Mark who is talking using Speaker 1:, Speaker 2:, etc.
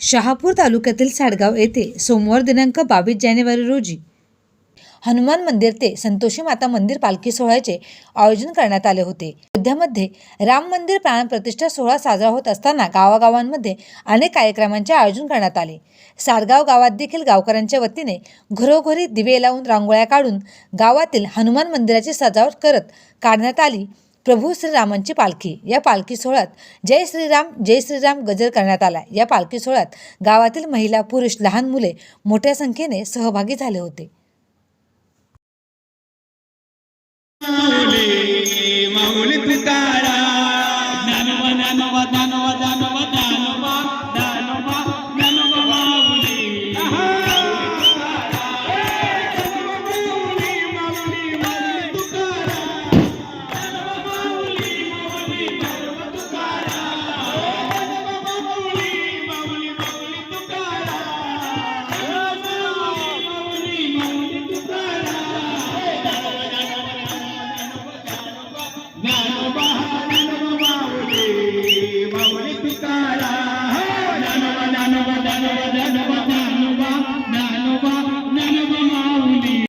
Speaker 1: शहापूर तालुक्यातील साडगाव येथे सोमवार दिनांक बावीस जानेवारी रोजी हनुमान मंदिर ते संतोषी माता मंदिर पालखी सोहळ्याचे आयोजन करण्यात आले होते. अयोध्यामध्ये राम मंदिर प्राणप्रतिष्ठा सोहळा साजरा होत असताना गावागावांमध्ये अनेक कार्यक्रमांचे आयोजन करण्यात आले. सारगाव गावात देखील गावकऱ्यांच्या वतीने घरोघरी दिवे लावून रांगोळ्या काढून गावातील हनुमान मंदिराची सजावट करत काढण्यात आली. प्रभू श्रीरामांची पालखी. या पालखी सोहळ्यात जय श्रीराम जय श्रीराम गजर करण्यात आला. या पालखी सोहळ्यात गावातील महिला पुरुष लहान मुले मोठ्या संख्येने सहभागी झाले होते.
Speaker 2: माऊली माऊली Amen.